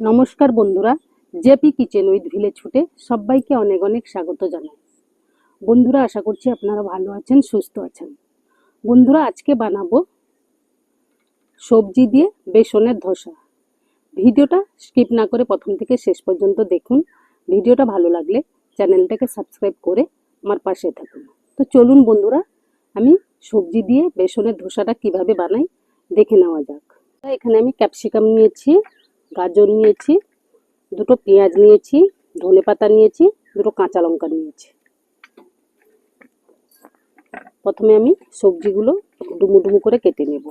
নমস্কার বন্ধুরা, JP kitchen with village ফুটে সবাইকে অনেক অনেক স্বাগত জানাই। বন্ধুরা, আশা করছি আপনারা ভালো আছেন, সুস্থ আছেন। বন্ধুরা, আজকে বানাবো সবজি দিয়ে বেসনের ধোসা। ভিডিওটা স্কিপ না করে প্রথম থেকে শেষ পর্যন্ত দেখুন। ভিডিওটা ভালো লাগলে চ্যানেলটাকে সাবস্ক্রাইব করে আমার পাশে থাকুন। তো চলুন বন্ধুরা, আমি সবজি দিয়ে বেসনের ধোসাটা কীভাবে বানাই দেখে নেওয়া যাক। এখানে আমি ক্যাপসিকাম নিয়েছি গাজর নিয়েছি, দুটো পেঁয়াজ নিয়েছি, ধনে পাতা নিয়েছি, দুটো কাঁচা লঙ্কা নিয়েছি। প্রথমে আমি সবজিগুলো ডুমু ডুমু করে কেটে নেব।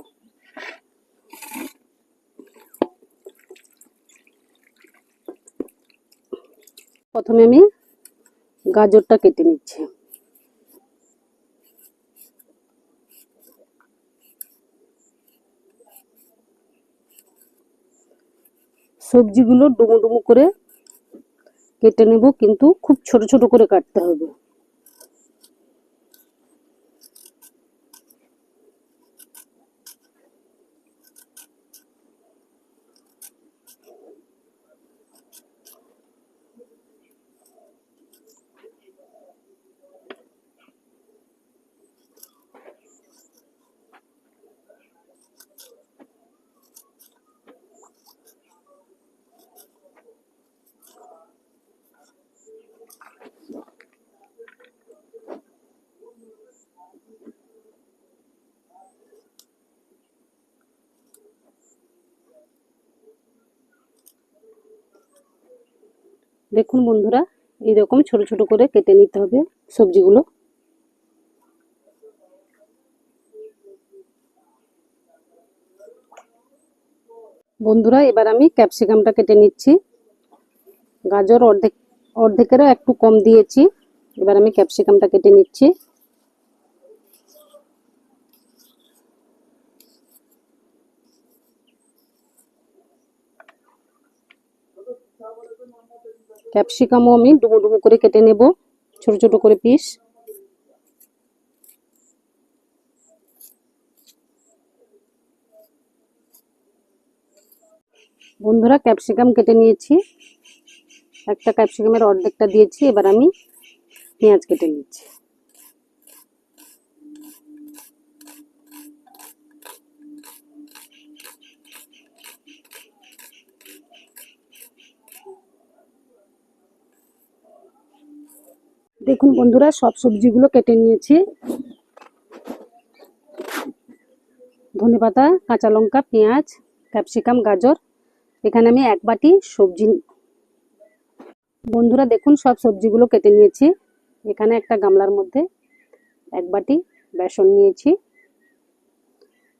প্রথমে আমি গাজরটা কেটে নিচ্ছি। সবজিগুলো ডুমো ডুমো করে কেটে নেব কিন্তু খুব ছোট ছোট করে কাটতে হবে। দেখুন বন্ধুরা এরকম ছোট ছোট করে কেটে নিতে হবে সবজিগুলো। বন্ধুরা, এবার আমি ক্যাপসিকামটা কেটে নিচ্ছি। গাজর অর্ধেক, অর্ধেকেরও একটু কম দিয়েছি। এবার আমি ক্যাপসিকামটা কেটে নিচ্ছি। ক্যাপসিকামও আমি ডুবো ডুবো করে কেটে নেব, ছোট ছোট করে পিস বন্ধুরা, ক্যাপসিকাম কেটে নিয়েছি। একটা ক্যাপসিকামের অর্ধেকটা দিয়েছি, এবার আমি পেঁয়াজ কেটে নিচ্ছি। দেখুন বন্ধুরা, সব সবজিগুলো কেটে নিয়েছি। ধনে পাতা, কাঁচা লঙ্কা, পেঁয়াজ, ক্যাপসিকাম, গাজর। এখানে আমি এক বাটি সবজি বন্ধুরা, দেখুন সব সবজিগুলো কেটে নিয়েছি। এখানে একটা গামলার মধ্যে এক বাটি বেসন নিয়েছি।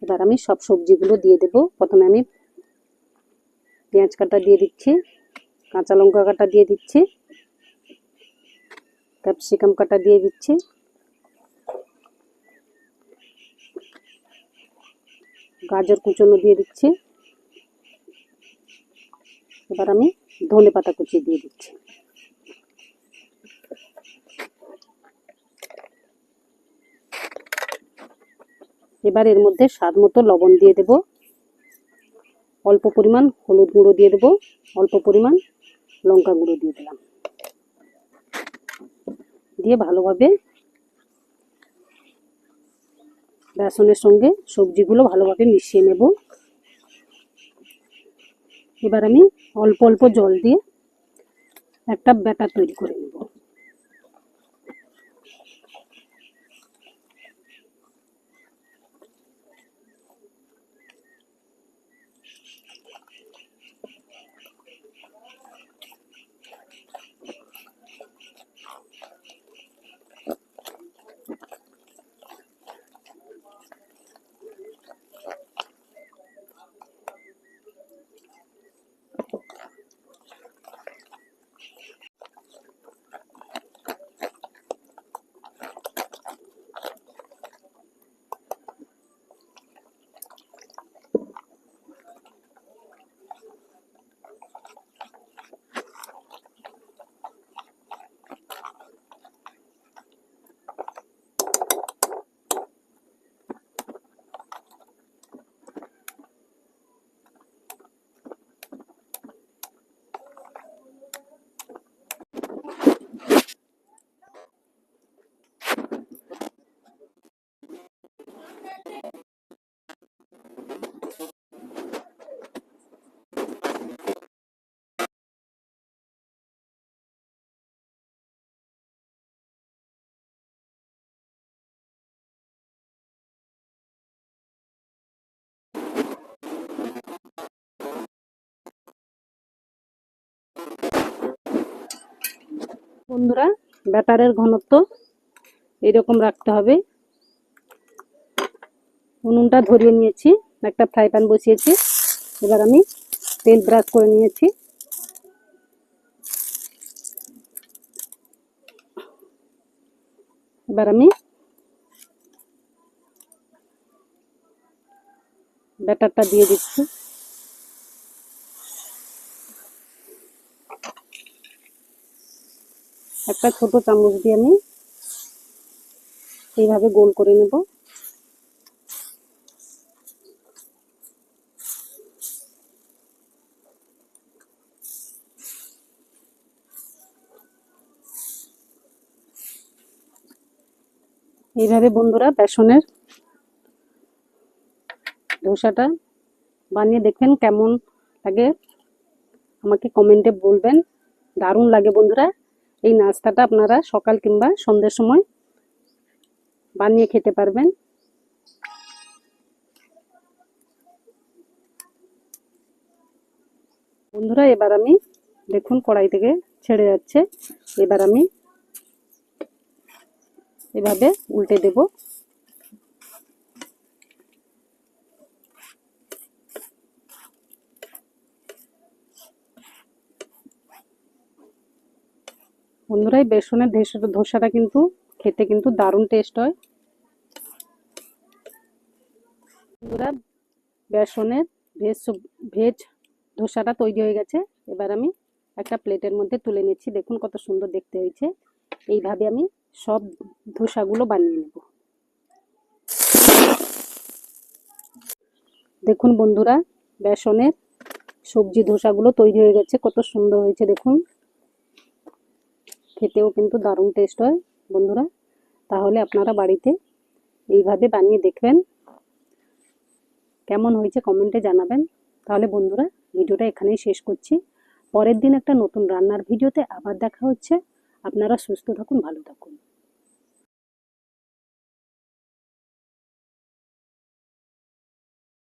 এবার আমি সব সবজিগুলো দিয়ে দেব। প্রথমে আমি পেঁয়াজ কাটা দিয়ে দিচ্ছি, কাঁচা লঙ্কা কাটা দিয়ে দিচ্ছি। ক্যাপসিকাম কাটা দিয়ে দিচ্ছি। গাজর কুচনো দিয়ে দিচ্ছি। এবার আমি ধনে পাতা কুচি দিয়ে দিচ্ছি। এবার এর মধ্যে স্বাদ মতো লবণ দিয়ে দেব। অল্প পরিমাণ হলুদ গুঁড়ো দিয়ে দেব। অল্প পরিমাণ লঙ্কা গুঁড়ো দিয়ে দিলাম। দিয়ে ভালোভাবে বেসনের সঙ্গে সবজিগুলো ভালোভাবে মিশিয়ে নেব। এবার আমি অল্প অল্প জল দিয়ে একটা ব্যাটার তৈরি করে নেব। বন্ধুরা, ব্যাটারের ঘনত্ব এরকম রাখতে হবে। উনুনটা ধরিয়ে নিয়েছি, একটা ফ্রাই প্যান বসিয়েছি। এবার আমি তেল ব্রাশ করে নিয়েছি। এবার আমি ব্যাটারটা দিয়ে দিচ্ছি। একটা ছোট চামচ দিয়ে আমি এইভাবে গোল করে নেব। এইভাবে বন্ধুরা বেসনের ধোসাটা বানিয়ে দেখবেন কেমন লাগে। আমাকে কমেন্টে বলবেন। দারুণ লাগে বন্ধুরা। এই নাস্তাটা আপনারা সকাল কিংবা সন্ধ্যের সময় বানিয়ে খেতে পারবেন। বন্ধুরা, এবার আমি দেখুন কড়াই থেকে ছেড়ে যাচ্ছে। এবার আমি এভাবে উল্টে দেব। বন্ধুরা, এই বেসনের ধোসাটা কিন্তু খেতে কিন্তু দারুণ টেস্ট হয়। বন্ধুরা, বেসনের ভেজ ভেজ ধোসাটা তৈরি হয়ে গেছে। এবার আমি একটা প্লেটের মধ্যে তুলে নিচ্ছি। দেখুন কত সুন্দর দেখতে হয়েছে। এইভাবে আমি সব ধোসাগুলো বানিয়ে নেব। দেখুন বন্ধুরা, বেসনের সবজি ধোসাগুলো তৈরি হয়ে গেছে। কত সুন্দর হয়েছে, দেখুন। খেতেও কিন্তু দারুণ টেস্ট হয়, বন্ধুরা। তাহলে আপনারা বাড়িতে এইভাবে বানিয়ে দেখবেন। কেমন হয়েছে কমেন্টে জানাবেন। তাহলে বন্ধুরা, ভিডিওটা এখানেই শেষ করছি। পরের দিন একটা নতুন রান্নার ভিডিওতে আবার দেখা হচ্ছে। আপনারা সুস্থ থাকুন, ভালো থাকুন।